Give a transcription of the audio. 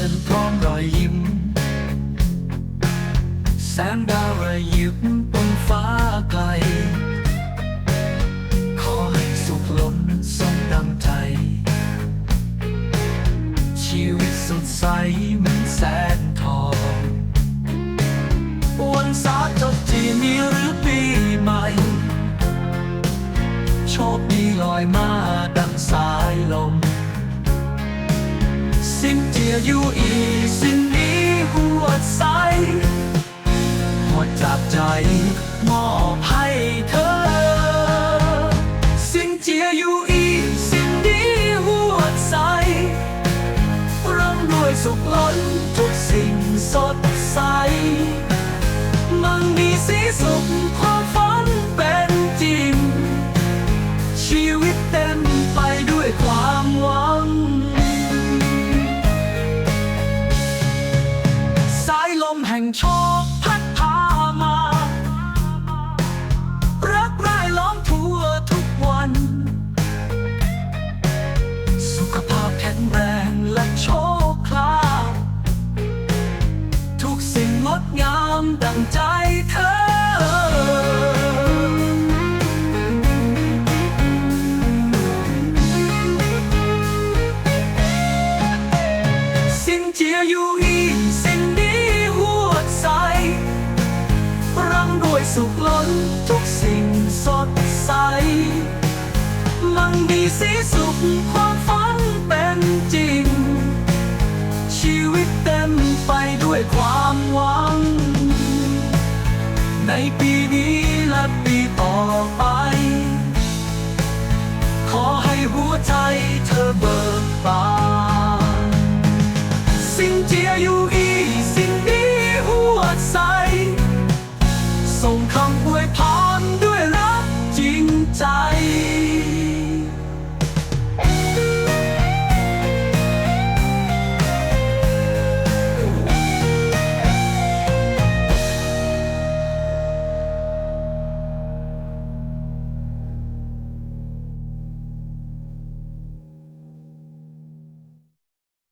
งินทองรอยยิ้ม แสงดาวระยิบบนฟ้าไกล ขอให้สุขล้นสมดังใจ ชีวิตสดใสเหมือนแสงทอง วันสาจดที่มีหรือปีใหม่ โชคดีลอยมาดังสายลม สิ้นเจียอยู่อีสิ้นนี้หัวใจหมดจากใจมอบให้เธอสิ้นเจียอยู่อีสิ้นนี้หัวใจร่ำรวยสุขล้นทุกสิ่งสดใสมันมีสีสุขความฝันเป็นจริงชีวิตเต็ม ดังใจเธอ สิ้นเจียอยู่อีสิ้นนี้หัวใจร่ำรวยสุขล้นทุกสิ่งสดใส มันมีสีสุขความฝันเป็นจริง ชีวิตเต็มไปด้วยความหวัง ในปีนี้และปีต่อไป ขอให้หัวใจ